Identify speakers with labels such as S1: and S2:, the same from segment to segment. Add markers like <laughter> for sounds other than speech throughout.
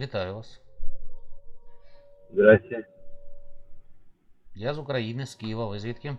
S1: Вітаю вас.
S2: Здрасте.
S1: Я з України, з Києва. Ви звідки?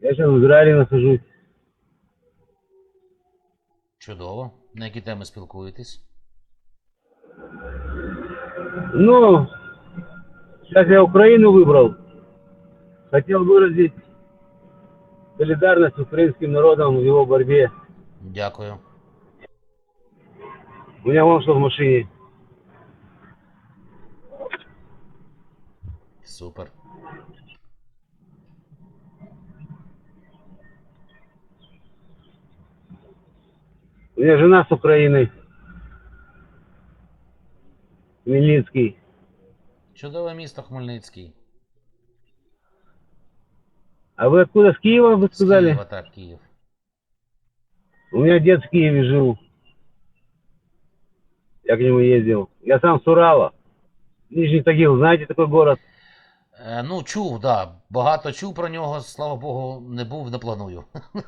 S2: Я сейчас в Израиле нахожусь.
S1: Чудово. На які теми спілкуєтесь?
S2: Ну, сейчас я Украину выбрал. Хотел выразить солидарность с украинским народом в его борьбе.
S1: Дякую.
S2: У меня вон что в машине.
S1: Супер.
S2: У меня жена с Украины. Хмельницкий.
S1: Чудове місто Хмельницький.
S2: А вы откуда? С Киева, вы
S1: З
S2: сказали?
S1: Києва, так, Київ.
S2: У меня дед в Киеве жил. Я к нему ездил. Я сам с Урала. Нижний Тагил, знаете такой город?
S1: Е, ну, чув, да. Багато чув про нього, слава Богу, не був, не планую. <laughs>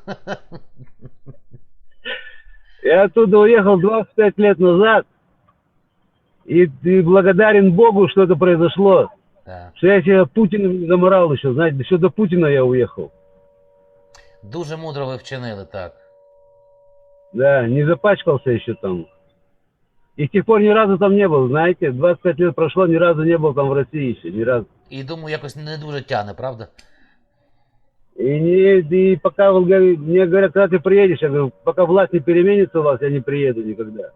S2: Я оттуда уехал 25 лет назад. И, и благодарен Богу, что это произошло.
S1: Так.
S2: Что я себя Путиным не заморал еще. Знаете, еще до Путина я уехал.
S1: Дуже мудро ви вчинили, так.
S2: Да, не запачкался еще там. И с тех пор ни разу там не был, знаете. 25 лет прошло, ни разу не был там в России еще, ни разу.
S1: І думаю, якось не дуже тяне, правда?
S2: И, не, и пока вы говори- мне говорят, когда ты приедешь, я говорю, пока власть не переменится у вас, я не приеду никогда.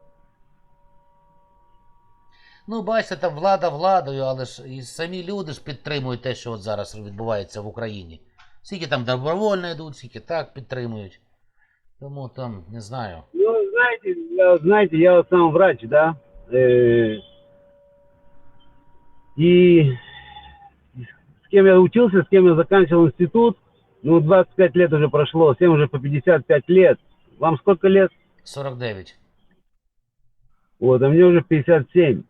S1: Ну, бачите, там влада владою, але ж і самі люди ж підтримують те, що от зараз відбувається в Україні. Скільки там добровольно йдуть, скільки так підтримують. Тому там, не знаю.
S2: Ну, знаете, я, знаете, я сам врач, да, э, и с кем я учился, с кем я заканчивал институт, ну, 25 лет уже прошло, всем уже по 55 лет. Вам сколько лет?
S1: 49.
S2: Вот, а мне уже 57.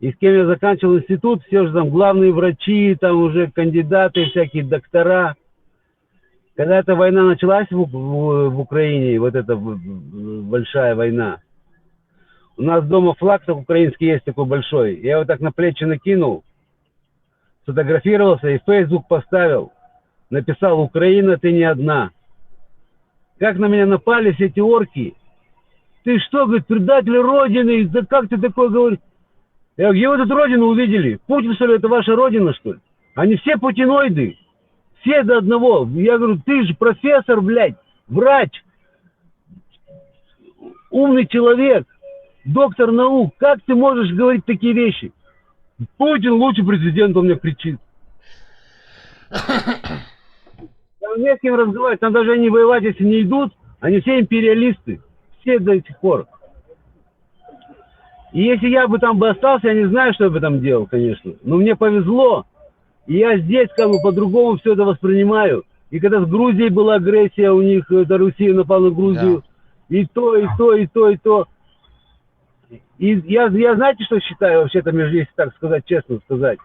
S2: И с кем я заканчивал институт, все же там главные врачи, там уже кандидаты, всякие доктора. Когда эта война началась в, в- в Украине, вот эта большая война, у нас дома флаг так украинский есть такой большой. Я его так на плечи накинул, сфотографировался и в Facebook поставил. Написал, Украина, ты не одна. Как на меня напали все эти орки. Ты что, говорит, предатель Родины, да как ты такой говоришь? Я говорю, где вы тут Родину увидели? Путин, что ли, это ваша Родина, что ли? Они все путиноиды. Все до одного. Я говорю, ты же профессор, блядь, врач, умный человек, доктор наук. Как ты можешь говорить такие вещи? Путин лучший президент, он мне кричит. <coughs> Там не с кем разговаривать, там даже они воевать, если не идут, они все империалисты. Все до сих пор. И если я бы там бы остался, я не знаю, что я бы там делал, конечно. Но мне повезло. И я здесь как бы по-другому все это воспринимаю. И когда с Грузией была агрессия, у них это Россия напала на Грузию. И то, и то, и то, и то. И я, я знаете, что считаю вообще-то, между, если так сказать, честно сказать?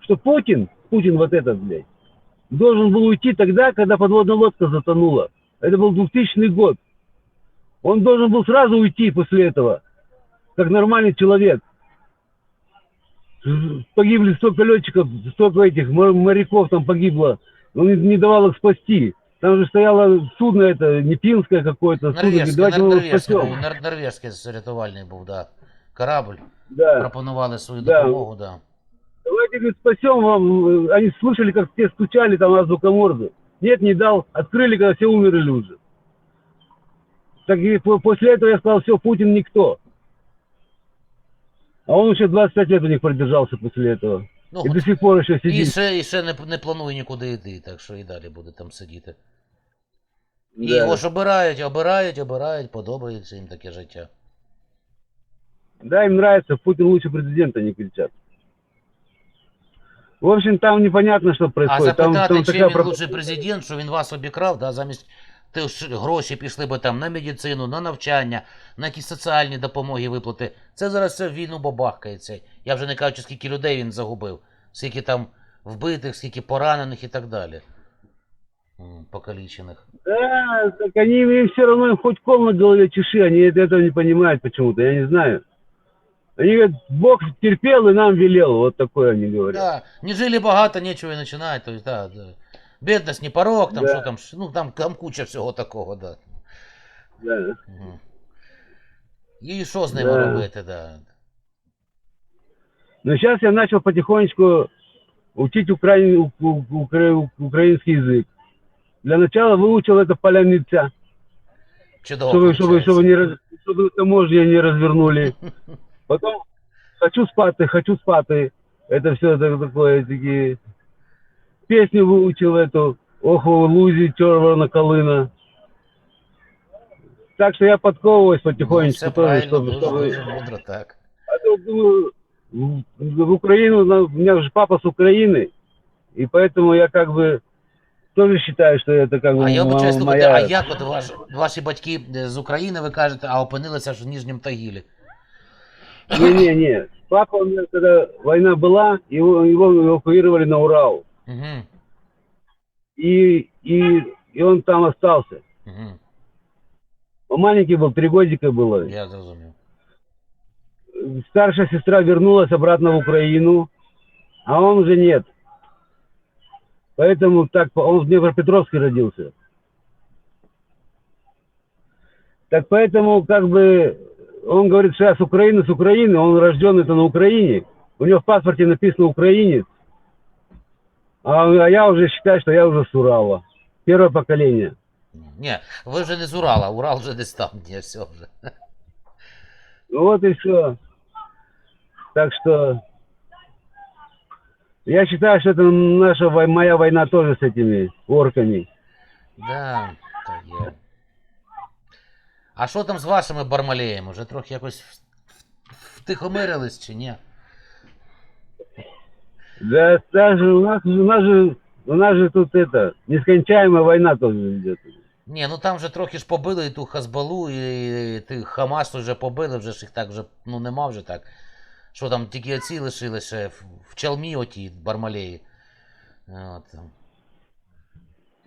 S2: Что Путин, Путин вот этот, блядь, должен был уйти тогда, когда подводная лодка затонула. Это был 2000 год. Он должен был сразу уйти после этого, как нормальный человек. Погибли столько летчиков, столько этих мо- моряков там погибло. Он не, давал их спасти. Там же стояло судно это, не пинское какое-то, судно. Давайте
S1: був,
S2: спасем.
S1: нор- норвежський рятувальний був, да. Корабль.
S2: Да.
S1: Пропонували свою
S2: Да.
S1: допомогу, да.
S2: Давайте, говорит, спасем вам. Они слышали, как все стучали там азбука Морзе. Нет, не дал. Открыли, когда все умерли уже. Так и по- после этого я сказал, все, Путин никто. А он еще 25 лет у них продержался после этого.
S1: Ну,
S2: И
S1: от-
S2: до сих пор еще
S1: і
S2: сидит.
S1: ще, і ще не, не планує нікуди йти, так що і далі буде там сидіти. І
S2: Да.
S1: його ж обирають, обирають, обирають, подобається їм таке життя.
S2: Да, им нравится, Путин лучший президент, они кричат. В общем, там непонятно, что
S1: А
S2: происходит. там,
S1: запитати,
S2: там
S1: чим
S2: такая
S1: він
S2: про-
S1: лучший президент, що він вас обікрав, да, замість те, що гроші пішли би там на медицину, на навчання, на якісь соціальні допомоги виплати. Це зараз все в війну бабахкається. Я вже не кажу, скільки людей він загубив, скільки там вбитих, скільки поранених і так далі. м, покалеченных.
S2: Да, так они им все равно им хоть кол на голове чеши, они это- этого не понимают почему-то, я не знаю. Они говорят, Бог терпел и нам велел, вот такое они говорят.
S1: Да, не жили богато, нечего и начинать. То есть, да, да. Бедность не порог, там
S2: Да.
S1: що там, ну там, там куча всього такого, да.
S2: Да.
S1: Угу. І що з ними
S2: Да.
S1: робити, да.
S2: Но сейчас я начал потихонечку учить украин- укра- украинский язык. Для начала выучил это поляница,
S1: Чудово.
S2: чтобы, чтобы, чтобы, не, раз- чтобы таможня не развернули. <laughs> Потом хочу спаты, хочу спаты. Это все такое, такие... Песню выучил эту, ох, у Лузи, червона колына. Так что я подковываюсь
S1: Ну,
S2: потихонечку
S1: все
S2: тоже,
S1: правильно,
S2: чтобы,
S1: дуже,
S2: чтобы-
S1: дуже мудро, так.
S2: А то, думаю, в, в Украину, на- у меня же папа с Украины, и поэтому я как бы тоже считаю, что это как бы
S1: А я
S2: м-
S1: вибачаю, слухайте,
S2: моя...
S1: а як от ваш, ваші батьки е, з України, ви кажете, а опинилися ж в Ніжньому Тагілі?
S2: Не-не-не, папа, у меня, когда война была, его, его эвакуировали на Урал,
S1: Угу,
S2: и, и, и он там остался.
S1: угу,
S2: Он маленький был, три годика было.
S1: я зрозумів.
S2: Старшая сестра вернулась обратно в Украину, а он уже нет. Поэтому так, он в Днепропетровске родился. Так поэтому, как бы, он говорит, что я с Украины, с Украины, он рожден это на Украине. У него в паспорте написано украинец. А, а я уже считаю, что я уже с Урала. Первое поколение.
S1: Ні, ви вже не з Урала, Урал вже десь там, ні, все вже.
S2: Ну вот и все. Так что я считаю, что это наша вой- моя война тоже с этими орками.
S1: Да, так є. А що там з вашими бармалеями? Вже трохи якось в- в- втихомирились чи ні?
S2: Да даже у нас, у нас же у нас же тут это нескончаемая война тоже идет.
S1: Ні, ну там вже трохи ж побили і ту Хазбалу, і, і тих Хамас вже побили, вже ж їх так вже, ну нема вже так. Що там, тільки оці лишилися в, в Чалмі оті бармалеї. От. там.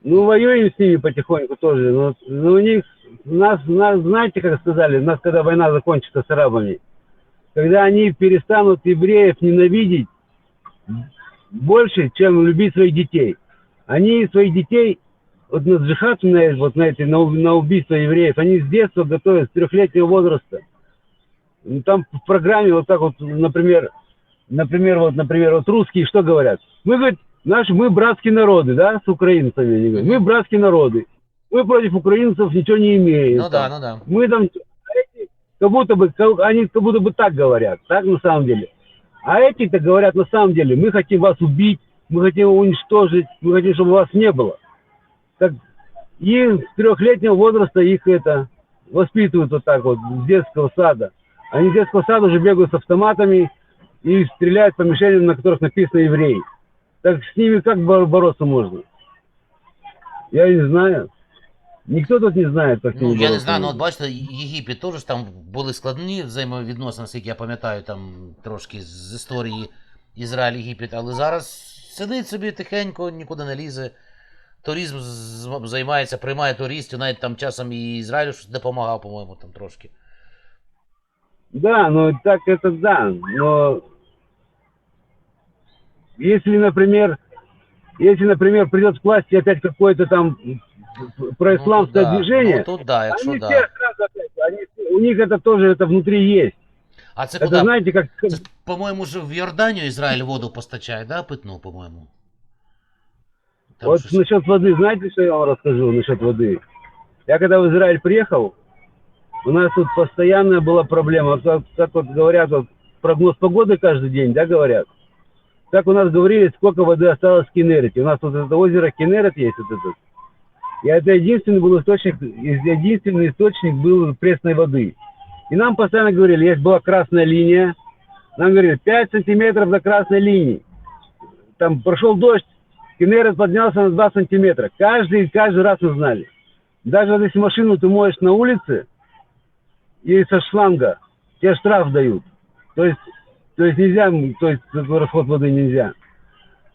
S2: Ну воюем с ними потихоньку тоже. Но, но у них нас, нас, знаете, как сказали, нас когда война закончится с арабами, когда они перестанут евреев ненавидеть больше, чем любить своих детей. Они своих детей, вот на джихад, на, вот на, эти, на, на убийство евреев, они с детства готовят, с трехлетнего возраста. Ну, Там в программе вот так вот, например, например, вот, например, вот русские что говорят? Мы, говорит, наши, мы братские народы, да, с украинцами. Они говорят, мы братские народы. Мы против украинцев ничего не имеем.
S1: Ну да, ну да.
S2: Мы там, как будто бы, они как будто бы так говорят, так на самом деле. А эти-то говорят на самом деле, мы хотим вас убить, мы хотим уничтожить, мы хотим, чтобы вас не было. Так, и с трехлетнего возраста их это воспитывают вот так вот, с детского сада. Они с детского сада уже бегают с автоматами и стреляют по мишеням, на которых написано еврей. Так с ними как бор- бороться можно? Я не знаю. Никто тут не знает, как с
S1: Ну, я не знаю, ну от бачите, Єгипет теж там були складні взаємовідносини, наскільки я пам'ятаю, там трошки з історії Ізраїль-Єгипет, але зараз сидить собі тихенько, нікуди не лізе. Туризм займається, приймає туристів, навіть там часом і Ізраїлю щось допомагав, по-моєму, там трошки.
S2: Да, ну так это да, но если, например, если, например, придет к власти опять какое-то там происламское
S1: ну, тут да.
S2: движение,
S1: Ну тут да, якщо
S2: они
S1: да.
S2: все сразу опять, они- у них это тоже это внутри есть.
S1: А це
S2: Это
S1: куди?
S2: знаете, как, как-
S1: Це, ж, по-моєму, ж в Йорданію Ізраїль воду постачає, да, питну, по-моєму. Там
S2: вот
S1: щось-
S2: насчет воды, знаете, что я вам расскажу насчет воды? Я когда в Израиль приехал, у нас тут постоянная была проблема. Вот Как, как вот говорят, вот, прогноз погоды каждый день, да, говорят? Так у нас говорили, сколько воды осталось в Кенерете. У нас тут это озеро Кенерет есть вот этот. И это единственный был источник, единственный источник был пресной воды. И нам постоянно говорили, есть была красная линия, нам говорили, 5 сантиметров до красной линии. Там прошел дождь, Кенерет поднялся на 2 сантиметра. Каждый, каждый раз мы знали. Даже если машину ты моешь на улице, и со шланга, тебе штраф дают. То есть, то есть нельзя, то есть расход воды нельзя.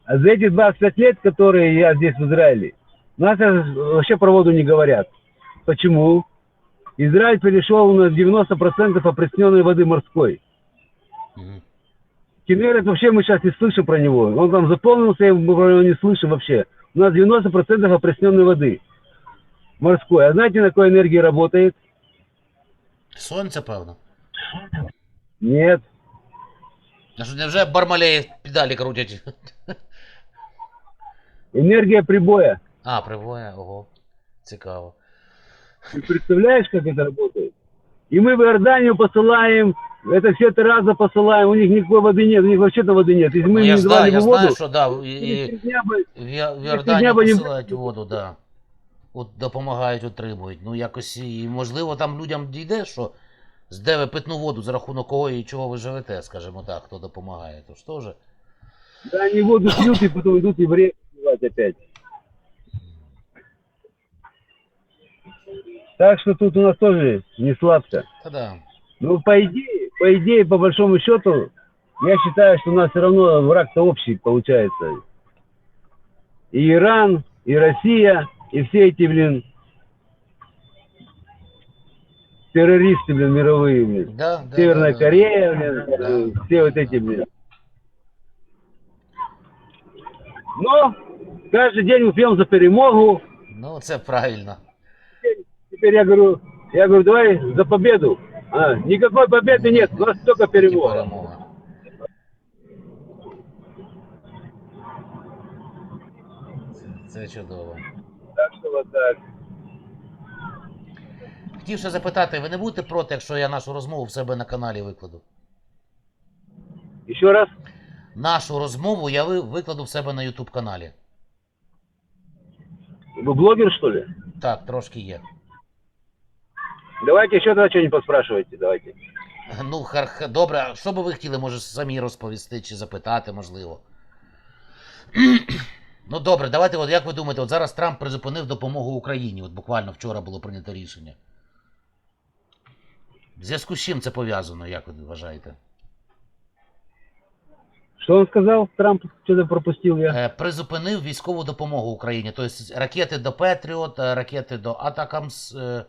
S2: А за эти 25 лет, которые я здесь в Израиле, нас э, вообще про воду не говорят. Почему? Израиль перешел на 90% опресненной воды морской.
S1: Мгм.
S2: Кенерет вообще мы сейчас не слышим про него. Он там заполнился, и мы про него не слышим вообще. У нас 90% опресненной воды морской. А знаете, на какой энергии работает?
S1: Сонце, певно.
S2: Нет.
S1: А що невже бармалеї педалі крутять?
S2: Энергия прибоя.
S1: А, привоє, ого. Цікаво.
S2: Ты представляешь, как это работает? И мы в Иорданию посылаем, это все раза посылаем, у них никакой воды нет, у них вообще-то воды нет. Если мы
S1: Ну,
S2: не
S1: я,
S2: давали
S1: знаю,
S2: бы
S1: я
S2: воду,
S1: знаю, що да, і,
S2: через
S1: і
S2: три дня бы
S1: в, Я- в
S2: дня
S1: Йорданії
S2: би не
S1: посилають воду, да. От допомагають, отримують. Ну якось і можливо там людям дійде, що з де ви питну воду, за рахунок кого і чого ви живете, скажімо так, хто допомагає. То ж теж.
S2: да, они воду пьют и потом идут евреев убивать опять. Так что тут у нас тоже не сладко.
S1: Да.
S2: Ну, по идее, по идее, по большому счету, я считаю, что у нас все равно враг-то общий получается. И Иран, и Россия, и все эти, блин, террористы, блин, мировые, блин.
S1: Да, да,
S2: Северная
S1: да, да.
S2: Корея, блин,
S1: Да.
S2: все вот эти, блин. Но каждый день мы пьем за перемогу.
S1: Ну, це правильно.
S2: Теперь я говорю, я говорю, давай за победу. А, никакой победы нет, у нас только перемога.
S1: Це, чудово.
S2: Так что вот так.
S1: Хотів ще запитати, ви не будете проти, якщо я нашу розмову в себе на каналі викладу?
S2: Еще раз.
S1: Нашу розмову я ви- викладу в себе на YouTube каналі.
S2: Вы блогер, что ли?
S1: Так, трошки є.
S2: Давайте еще тогда что-нибудь поспрашивайте, давайте.
S1: Ну, хар, добре, а що би ви хотіли, може, самі розповісти чи запитати, можливо. <clears throat> ну добре, давайте, от як ви думаєте, от зараз Трамп призупинив допомогу Україні, от буквально вчора було прийнято рішення. В зв'язку з чим це пов'язано, як ви вважаєте?
S2: Что он сказал? Трамп что-то пропустил я.
S1: Е, призупинив військову допомогу Україні. Тобто ракети до Петріот, е, ракети до Атакамс. Е,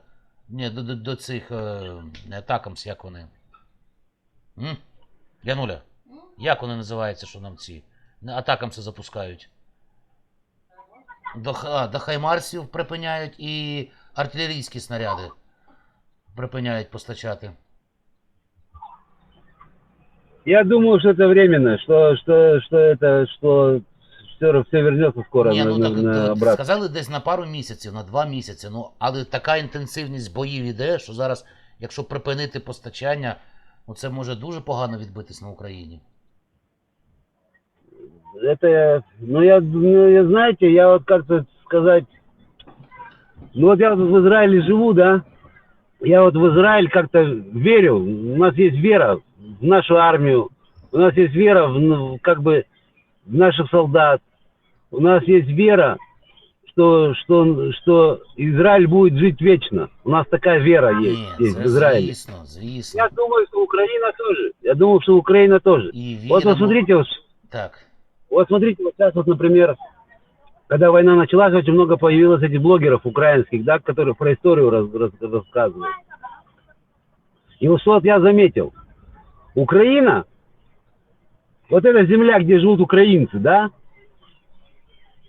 S1: ні, до, до, до цих е, Атакамс, як вони. М? Януля, як вони називаються, що нам ці? Атакамси запускають. До, а, до Хаймарсів припиняють і артилерійські снаряди припиняють постачати.
S2: Я думаю, что это временно, что, что, что это, что все, все вернется скоро
S1: Ні,
S2: на,
S1: ну
S2: на-
S1: так
S2: на обратно.
S1: сказали десь на пару місяців, на два місяці. Ну, але така інтенсивність боїв іде, що зараз, якщо припинити постачання, ну це може дуже погано відбитись на Україні.
S2: Это, ну я, ну, я, знаете, я вот как-то сказать, ну вот я вот в Израиле живу, да, я вот в Израиль как-то верю, у нас есть вера в нашу армию, у нас есть вера в, ну, как бы в наших солдат, у нас есть вера, что, что, что Израиль будет жить вечно. У нас такая вера есть,
S1: Ні,
S2: есть в
S1: це
S2: Израиле.
S1: звісно, звісно.
S2: Я думаю, что Украина тоже. Я думаю, что Украина тоже.
S1: І
S2: Вот
S1: віримо.
S2: посмотрите, вот
S1: Так.
S2: вот смотрите, вот сейчас вот, например, когда война началась, очень много появилось этих блогеров украинских, да, которые про историю раз- раз- рассказывают. И вот что вот я заметил. Украина, вот эта земля, где живут украинцы, да,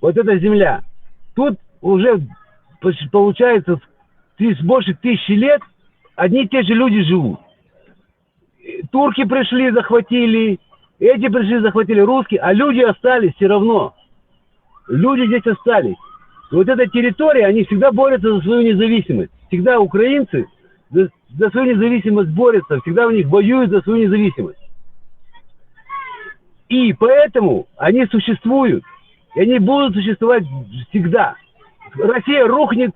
S2: вот эта земля, тут уже получается больше тысячи лет одни и те же люди живут. Турки пришли, захватили, эти пришли, захватили русские, а люди остались все равно. Люди здесь остались. И вот эта территория, они всегда борются за свою независимость. Всегда украинцы за, за свою независимость борются, всегда у них воюют за свою независимость. И поэтому они существуют. И они будут существовать всегда. Россия рухнет,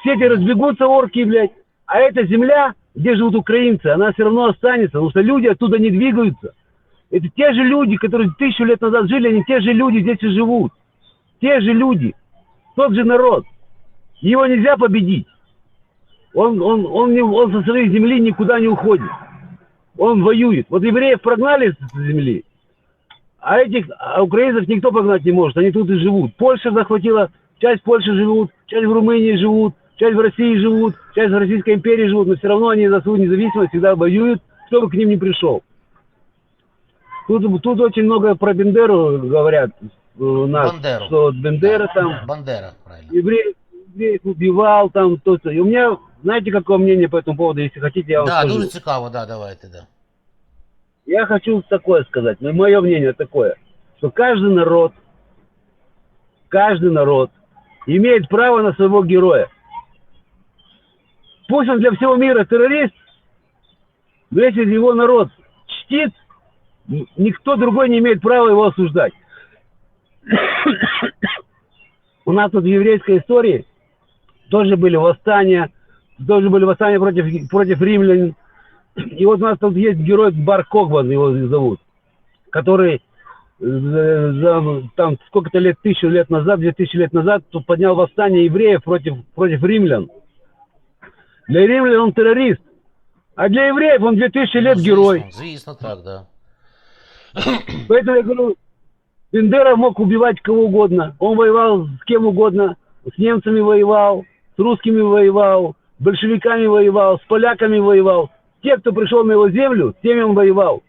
S2: все эти разбегутся орки, блядь. А эта земля, где живут украинцы, она все равно останется, потому что люди оттуда не двигаются. Это те же люди, которые тысячу лет назад жили, они те же люди здесь и живут. Те же люди. Тот же народ. Его нельзя победить. Он, он, он, не, он со своей земли никуда не уходит. Он воюет. Вот евреев прогнали с земли, а этих а украинцев никто прогнать не может. Они тут и живут. Польша захватила часть в Польше живут, часть в Румынии живут, часть в России живут, часть в Российской империи живут, но все равно они за свою независимость всегда воюют, кто бы к ним не пришел. Тут, тут очень много про Бендеру говорят э, у нас,
S1: Бандеру.
S2: что Бендера там
S1: Бандера, правильно.
S2: евреев, евреев убивал, там то-то. И у меня, знаете, какое мнение по этому поводу, если хотите, я вам
S1: Да,
S2: скажу.
S1: дуже цікаво, да, давайте, да.
S2: Я хочу такое сказать, мое мнение такое, что каждый народ, каждый народ имеет право на своего героя. Пусть он для всего мира террорист, но если его народ чтит, никто другой не имеет права его осуждать. <coughs> У нас тут в еврейской истории тоже были восстания, тоже были восстания против, против римлян, и вот у нас тут есть герой Бар Когбан, его зовут, который э, за- там сколько-то лет, тысячу лет назад, две тысячи лет назад, тут поднял восстание евреев против, против римлян. Для римлян он террорист, а для евреев он 2000 лет
S1: Ну,
S2: герой.
S1: Звісно, звісно, так, да. <clears throat>
S2: Поэтому я говорю, Бендера мог убивать кого угодно. Он воевал с кем угодно. С немцами воевал, с русскими воевал, большевиками воевал, с поляками воевал. Те, кто пришел на его землю, с теми он воевал.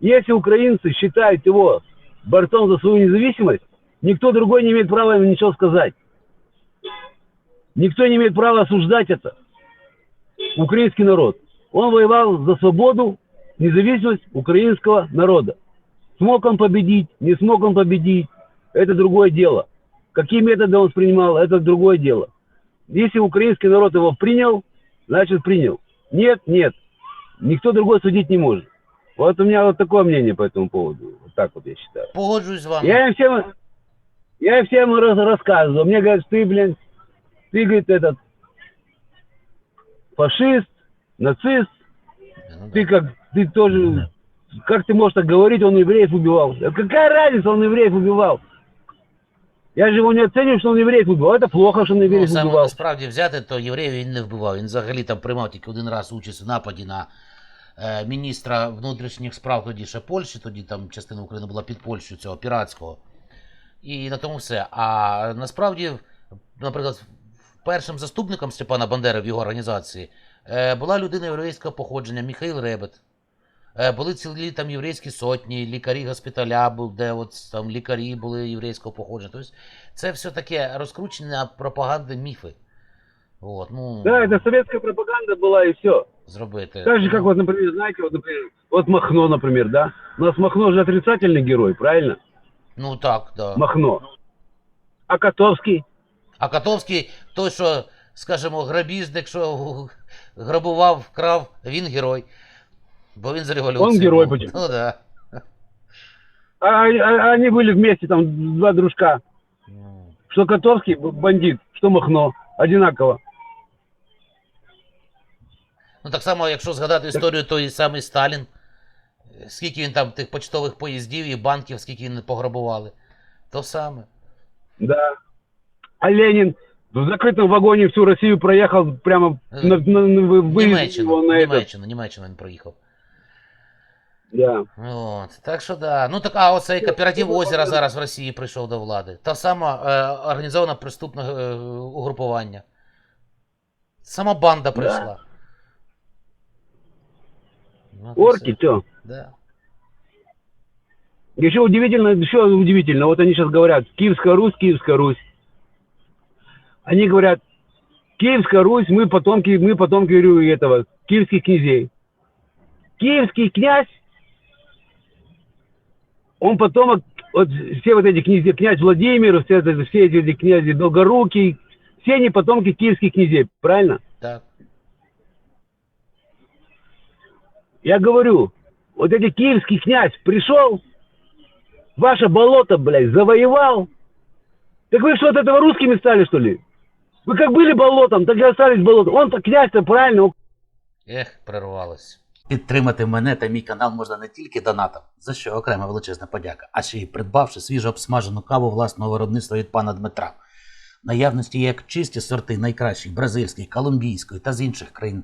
S2: Если украинцы считают его борцом за свою независимость, никто другой не имеет права ему ничего сказать. Никто не имеет права осуждать это. Украинский народ. Он воевал за свободу, независимость украинского народа. Смог он победить, не смог он победить, это другое дело. Какие методы он принимал, это другое дело. Если украинский народ его принял, значит принял. Нет, нет. Никто другой судить не может. Вот у меня вот такое мнение по этому поводу. Вот так вот я считаю.
S1: Погоджуюсь з вами.
S2: Я им всем, я им всем раз, рассказывал. Мне говорят, ты, блин, ты, говорит, этот, фашист, нацист,
S1: Ну, да.
S2: ты как, ты тоже, как ты можешь так говорить, он евреев убивал? Да Какая разница, он евреев убивал? Я же его не оцениваю, что он евреев убивал. Это плохо, что он
S1: Ну,
S2: евреев
S1: саме
S2: убивал.
S1: насправді взяти, то євреїв він не вбивав. Він взагалі там приймав тільки один раз участь в нападі на е, міністра внутрішніх справ тоді ще Польщі, тоді там частина України була під Польщею цього піратського. І на тому все. А насправді, наприклад, першим заступником Степана Бандери в його організації е, була людина єврейського походження Міхаїл Ребет. Е, Були цілі там єврейські сотні, лікарі госпіталя, був, де от там лікарі були єврейського походження. Тобто це все таке розкручення пропаганди міфи. От, ну,
S2: Да, это советская пропаганда была и все.
S1: зробити.
S2: Так же, как вот, например, знаете, вот, например, вот Махно, например, да? У нас Махно же отрицательный герой, правильно?
S1: Ну так, да.
S2: Махно. А Котовский?
S1: А Котовський, той, що, скажімо, грабіжник, що грабував, вкрав, він герой. Бо він з революції.
S2: Он герой,
S1: був.
S2: почему?
S1: Ну да.
S2: А, а- они были вместе, там, два дружка.
S1: Ну,
S2: Что Котовский б- бандит, что Махно. Одинаково.
S1: Ну так само, якщо згадати історію, той самий Сталін, е, скільки він там тих почтових поїздів і банків, скільки він пограбували. То саме.
S2: Да. А Ленин в закрытом вагоне всю Россию проехал прямо
S1: Э,
S2: на, на, на- вы- вывез
S1: Німеччину,
S2: его на этот.
S1: Німеччину, Німеччину він проїхав.
S2: Да.
S1: От, так що да. Ну так, а оцей кооператив озера зараз в Росії прийшов до влади. Та сама е, організована преступне е, угрупування. Сама банда прийшла. Ну,
S2: Орки,
S1: все. Да.
S2: Еще удивительно, еще удивительно, вот они сейчас говорят, Киевская Русь, Киевская Русь. Они говорят, Киевская Русь, мы потомки, мы потомки этого, киевских князей. Киевский князь, он потомок, вот все вот эти князья, князь Владимир, все, все эти князи Долгорукий, все они потомки киевских князей, правильно? Я говорю, вот эти киевский князь пришел, ваше болото, блядь, завоевал. Так вы что, от этого русскими стали, что ли? Вы как были болотом, так и остались болотом. Он-то князь-то правильно,
S1: Ех, прервалось. Підтримати мене та мій канал можна не тільки донатом, за що окрема величезна подяка, а ще й придбавши свіжо обсмажену каву власного виробництва від пана Дмитра. В наявності є як чисті сорти найкращих бразильської, колумбійської та з інших країн